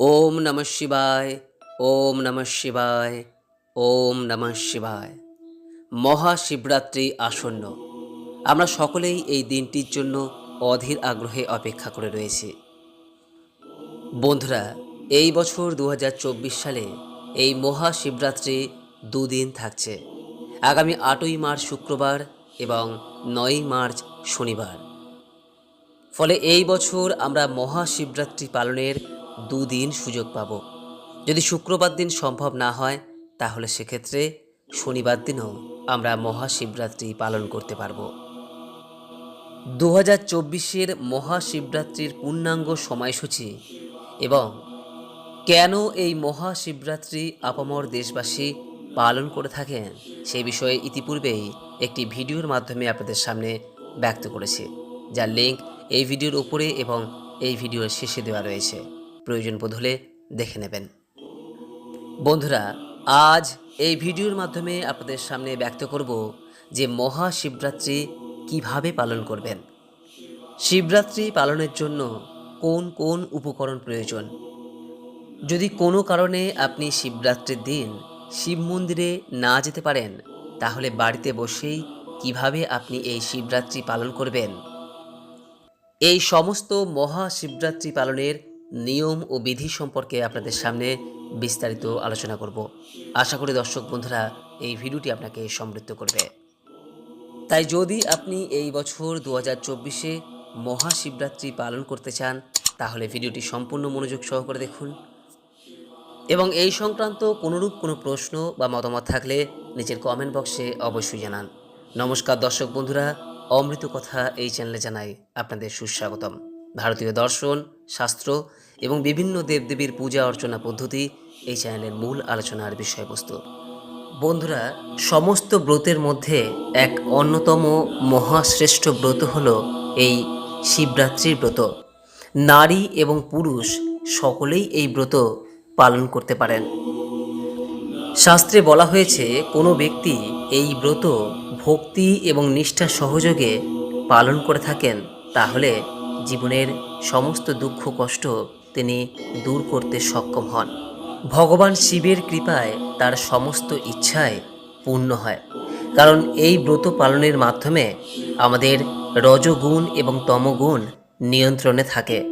ওম নমঃ শিবায়, ওম নমঃ শিবায়, ওম নমঃ শিবায়। মহাশিবরাত্রি আসন্ন। আমরা সকলেই এই দিনটির জন্য অধীর আগ্রহে অপেক্ষা করে রয়েছি। বন্ধুরা, এই বছর দু হাজার চব্বিশ সালে এই মহাশিবরাত্রি দুদিন থাকছে। আগামী আটই মার্চ শুক্রবার এবং নয়ই মার্চ শনিবার। ফলে এই বছর আমরা মহাশিবরাত্রি পালনের দুদিন সুযোগ পাব। যদি শুক্রবার দিন সম্ভব না হয়, তাহলে সেক্ষেত্রে শনিবার দিনও আমরা মহাশিবরাত্রি পালন করতে পারব। দু হাজার চব্বিশের মহাশিবরাত্রির পূর্ণাঙ্গ সময়সূচি এবং কেন এই মহাশিবরাত্রি আপামর দেশবাসী পালন করে থাকেন সেই বিষয়ে ইতিপূর্বেই একটি ভিডিওর মাধ্যমে আপনাদের সামনে ব্যক্ত করেছে। যার লিঙ্ক এই ভিডিওর উপরে এবং এই ভিডিওর শেষে দেওয়া রয়েছে। প্রয়োজন বোধ হলে দেখে নেবেন। বন্ধুরা, আজ এই ভিডিওর মাধ্যমে আপনাদের সামনে ব্যক্ত করব যে মহাশিবরাত্রি কীভাবে পালন করবেন। শিবরাত্রি পালনের জন্য কোন কোন উপকরণ প্রয়োজন? যদি কোনো কারণে আপনি শিবরাত্রির দিন শিব মন্দিরে না যেতে পারেন, তাহলে বাড়িতে বসেই কীভাবে আপনি এই শিবরাত্রি পালন করবেন? এই সমস্ত মহাশিবরাত্রি পালনের নিয়ম ও বিধি সম্পর্কে আপনাদের সামনে বিস্তারিত আলোচনা করব। আশা করি দর্শক বন্ধুরা এই ভিডিওটি আপনাকে সমৃদ্ধ করবে। তাই যদি আপনি এই বছর দু হাজার চব্বিশে মহাশিবরাত্রি পালন করতে চান, তাহলে ভিডিওটি সম্পূর্ণ মনোযোগ সহকারে দেখুন। এবং এই সংক্রান্ত কোনোরূপ কোনো প্রশ্ন বা মতামত থাকলে নিচের কমেন্ট বক্সে অবশ্যই জানান। নমস্কার দর্শক বন্ধুরা, অমৃত কথা এই চ্যানেলে জানাই আপনাদের সুস্বাগতম। ভারতীয় দর্শন, শাস্ত্র এবং বিভিন্ন দেবদেবীর পূজা অর্চনা পদ্ধতি এই চ্যানেলের মূল আলোচনার বিষয়বস্তু। বন্ধুরা, সমস্ত ব্রতের মধ্যে এক অন্যতম মহাশ্রেষ্ঠ ব্রত হল এই শিবরাত্রির ব্রত। নারী এবং পুরুষ সকলেই এই ব্রত পালন করতে পারেন। শাস্ত্রে বলা হয়েছে, কোনো ব্যক্তি এই ব্রত ভক্তি এবং নিষ্ঠা সহযোগে পালন করে থাকেন, তাহলে জীবনের সমস্ত দুঃখ কষ্ট তিনি দূর করতে সক্ষম হন। ভগবান শিবের কৃপায় তার সমস্ত ইচ্ছায় পূর্ণ হয়। কারণ এই ব্রত পালনের মাধ্যমে আমাদের রজগুণ এবং তমগুণ নিয়ন্ত্রণে থাকে।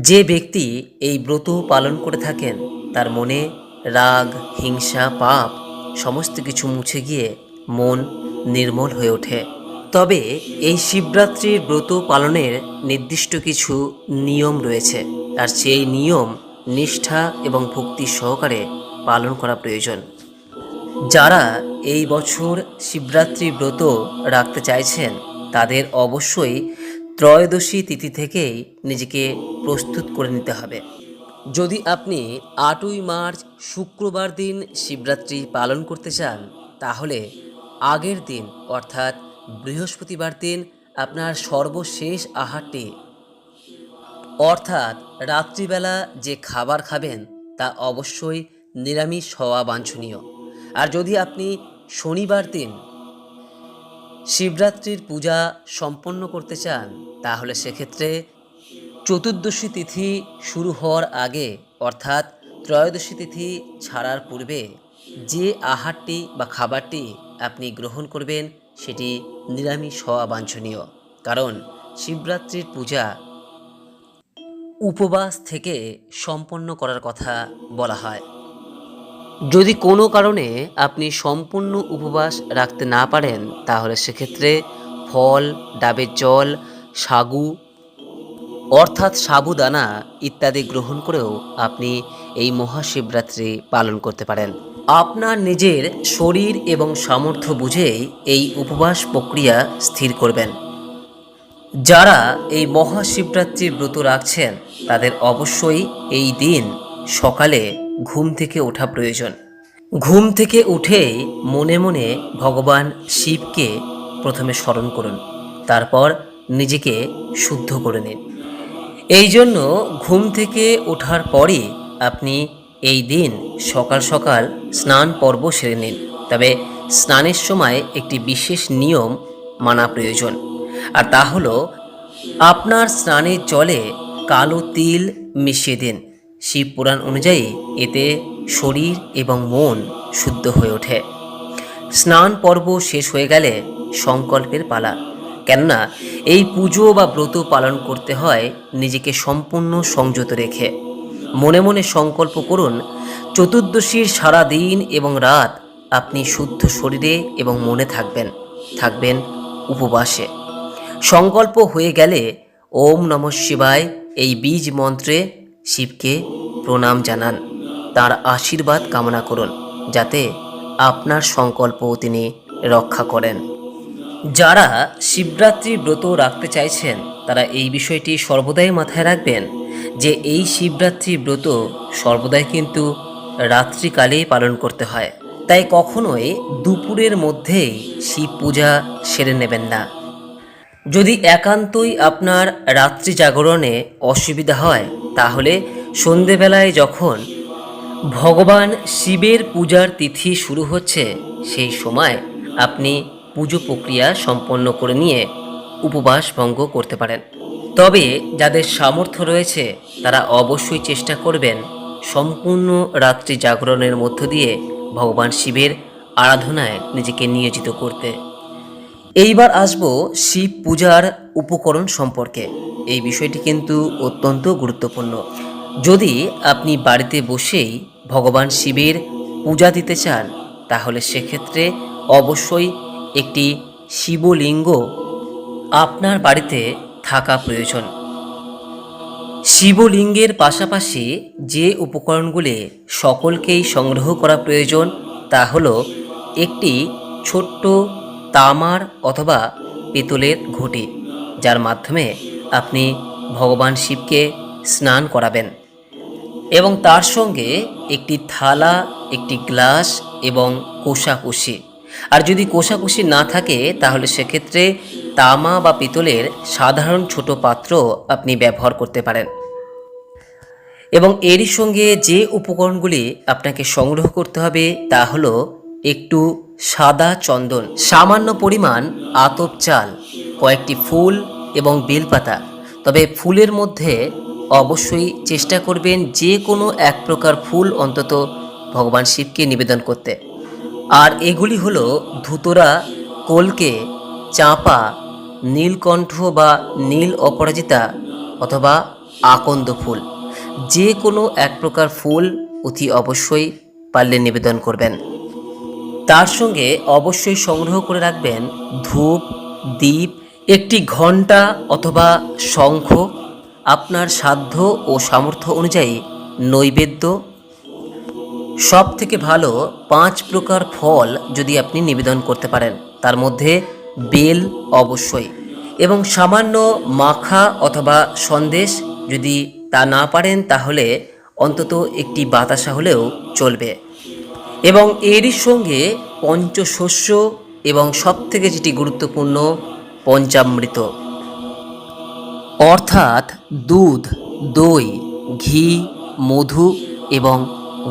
যে ব্যক্তি এই ব্রত পালন করে থাকেন, তার মনে রাগ, হিংসা, পাপ সমস্ত কিছু মুছে গিয়ে মন নির্মল হয়ে ওঠে। তবে এই শিবরাত্রির ব্রত পালনের নির্দিষ্ট কিছু নিয়ম রয়েছে। আর সেই নিয়ম, নিষ্ঠা এবং ভক্তি সহকারে পালন করা প্রয়োজন। যারা এই বছর শিবরাত্রি ব্রত রাখতে চাইছেন, তাদের অবশ্যই ত্রয়োদশী তিথি থেকেই নিজেকে প্রস্তুত করে নিতে হবে। যদি আপনি আটই মার্চ শুক্রবার দিন শিবরাত্রি পালন করতে চান, তাহলে আগের দিন, অর্থাৎ বৃহস্পতিবার দিন, আপনার সর্বশেষ আহারটি অর্থাৎ রাত্রিবেলা যে খাবার খাবেন, তা অবশ্যই নিরামিষ হওয়া বাঞ্ছনীয়। আর যদি আপনি শনিবার দিন শিবরাত্রির পূজা সম্পন্ন করতে চান, তাহলে সেক্ষেত্রে চতুর্দশী তিথি শুরু হওয়ার আগে, অর্থাৎ ত্রয়োদশী তিথি ছাড়ার পূর্বে যে আহারটি বা খাবারটি আপনি গ্রহণ করবেন, সেটি নিরামিষ হওয়া বাঞ্ছনীয়। কারণ শিবরাত্রির পূজা উপবাস থেকে সম্পন্ন করার কথা বলা হয়। যদি কোনো কারণে আপনি সম্পূর্ণ উপবাস রাখতে না পারেন, তাহলে সেক্ষেত্রে ফল, ডাবের জল, সাগু অর্থাৎ সাবুদানা ইত্যাদি গ্রহণ করেও আপনি এই মহাশিবরাত্রি পালন করতে পারেন। আপনার নিজের শরীর এবং সামর্থ্য বুঝেই এই উপবাস প্রক্রিয়া স্থির করবেন। যারা এই মহাশিবরাত্রির ব্রত রাখছেন, তাদের অবশ্যই এই দিন সকালে ঘুম থেকে ওঠা প্রয়োজন। ঘুম থেকে উঠেই মনে মনে ভগবান শিবকে প্রথমে স্মরণ করুন, তারপর নিজেকে শুদ্ধ করে নিন। এই জন্য ঘুম থেকে ওঠার পরই আপনি এই দিন সকাল সকাল স্নান পর্ব সেরে নিন। তবে স্নানের সময় একটি বিশেষ নিয়ম মানা প্রয়োজন। আর তা হলো, আপনার স্নানের জলে কালো তিল মিশিয়ে দিন। শিব পুরাণ অনুযায়ী এতে শরীর এবং মন শুদ্ধ হয়ে ওঠে। স্নান পর্ব শেষ হয়ে গেলে সংকল্পের পালা। কেননা, এই পুজো বা ব্রত পালন করতে হয় নিজেকে সম্পূর্ণ সংযত রেখে। মনে মনে সংকল্প করুন, চতুর্দশীর সারা দিন এবং রাত আপনি শুদ্ধ শরীরে এবং মনে থাকবেন থাকবেন উপবাসে। সংকল্প হয়ে গেলে ওম নম শিবায় এই বীজ মন্ত্রে শিবকে প্রণাম জানান। তার আশীর্বাদ কামনা করুন, যাতে আপনার সংকল্প তিনি রক্ষা করেন। যারা শিবরাত্রি ব্রত রাখতে চাইছেন, তারা এই বিষয়টি সর্বদাই মাথায় রাখবেন যে এই শিবরাত্রি ব্রত সর্বদাই কিন্তু রাত্রিকালেই পালন করতে হয়। তাই কখনোই দুপুরের মধ্যেই শিব পূজা সেরে নেবেন না। যদি একান্তই আপনার রাত্রি জাগরণে অসুবিধা হয়, তাহলে সন্ধেবেলায় যখন ভগবান শিবের পূজার তিথি শুরু হচ্ছে, সেই সময় আপনি পুজো প্রক্রিয়া সম্পন্ন করে নিয়ে উপবাস ভঙ্গ করতে পারেন। তবে যাদের সামর্থ্য রয়েছে, তারা অবশ্যই চেষ্টা করবেন সম্পূর্ণ রাত্রি জাগরণের মধ্য দিয়ে ভগবান শিবের আরাধনায় নিজেকে নিয়োজিত করতে। এইবার আসব শিব পূজার উপকরণ সম্পর্কে। এই বিষয়টি কিন্তু অত্যন্ত গুরুত্বপূর্ণ। যদি আপনি বাড়িতে বসেই ভগবান শিবের পূজা দিতে চান, তাহলে সেক্ষেত্রে অবশ্যই একটি শিবলিঙ্গ আপনার বাড়িতে থাকা প্রয়োজন। শিবলিঙ্গের পাশাপাশি যে উপকরণগুলি সকলকেই সংগ্রহ করা প্রয়োজন, তা হলো একটি ছোট্ট তামার অথবা পিতলের ঘটি, যার মাধ্যমে আপনি ভগবান শিবকে স্নান করাবেন। এবং তার সঙ্গে একটি থালা, একটি গ্লাস এবং কোষাকুষি। আর যদি কোষাকুষি না থাকে, তাহলে সেক্ষেত্রে তামা বা পিতলের সাধারণ ছোট পাত্র আপনি ব্যবহার করতে পারেন। এবং এরই সঙ্গে যে উপকরণগুলি আপনাকে সংগ্রহ করতে হবে, তা হলো একটু সাদা চন্দন, সামান্য পরিমাণ আতপ চাল, কয়েকটি ফুল এবং বেলপাতা। তবে ফুলের মধ্যে অবশ্যই চেষ্টা করবেন যে কোনো এক প্রকার ফুল অন্তত ভগবান শিবকে নিবেদন করতে। আর এগুলি হলো ধুতরা, কলকে, চাঁপা, নীলকণ্ঠ বা নীল অপরাজিতা অথবা আকন্দ ফুল। যে কোনো এক প্রকার ফুল অতি অবশ্যই পারলে নিবেদন করবেন। তার সঙ্গে অবশ্যই সংগ্রহ করে রাখবেন ধূপ দ্বীপ একটি ঘণ্টা অথবা শঙ্খ। আপনার সাধ্য ও সামর্থ্য অনুযায়ী নৈবেদ্য। সব থেকে ভালো পাঁচ প্রকার ফল যদি আপনি নিবেদন করতে পারেন, তার মধ্যে বেল অবশ্যই এবং সামান্য মাখা অথবা সন্দেশ যদি তা না পারেন, তাহলে অন্তত একটি বাতাসা হলেও চলবে। এবং এরই সঙ্গে পঞ্চশস্য এবং সবথেকে যেটি গুরুত্বপূর্ণ, পঞ্চামৃত। অর্থাৎ দুধ, দই, ঘি, মধু এবং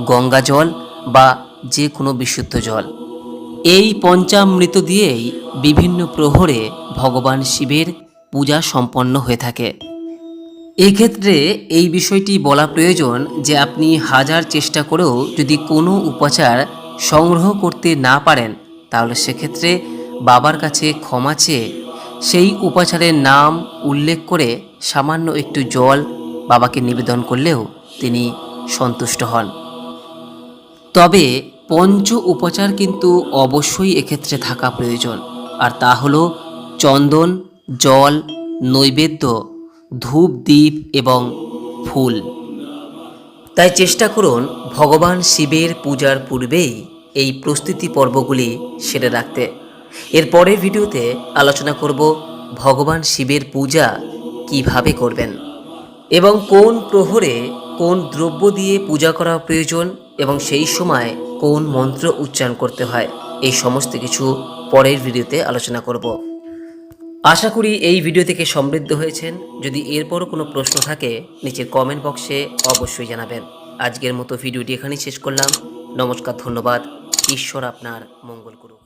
গঙ্গা জল বা যে কোনো বিশুদ্ধ জল। এই পঞ্চামৃত দিয়েই বিভিন্ন প্রহরে ভগবান শিবের পূজা সম্পন্ন হয়ে থাকে। এক্ষেত্রে এই বিষয়টি বলা প্রয়োজন যে আপনি হাজার চেষ্টা করেও যদি কোনো উপাচার সংগ্রহ করতে না পারেন, তাহলে সেক্ষেত্রে বাবার কাছে ক্ষমা চেয়ে সেই উপাচারের নাম উল্লেখ করে সামান্য একটু জল বাবাকে নিবেদন করলেও তিনি সন্তুষ্ট হন। তবে পঞ্চ উপচার কিন্তু অবশ্যই এক্ষেত্রে থাকা প্রয়োজন, আর তা হলো চন্দন, জল, নৈবেদ্য ধূপ, দ্বীপ এবং ফুল। তাই চেষ্টা করুন ভগবান শিবের পূজার পূর্বেই এই প্রস্তুতি পর্বগুলি সেরে রাখতে। এর পরের ভিডিওতে আলোচনা করব ভগবান শিবের পূজা কীভাবে করবেন এবং কোন প্রহরে কোন দ্রব্য দিয়ে পূজা করা প্রয়োজন এবং সেই সময় কোন মন্ত্র উচ্চারণ করতে হয়। এই সমস্ত কিছু পরের ভিডিওতে আলোচনা করব। আশা করি এই ভিডিও থেকে সমৃদ্ধ হয়েছেন। যদি এরপরও কোনো প্রশ্ন থাকে, নিচের কমেন্ট বক্সে অবশ্যই জানাবেন। আজকের মতো ভিডিওটি এখানেই শেষ করলাম। নমস্কার, ধন্যবাদ। ঈশ্বর আপনার মঙ্গল করুন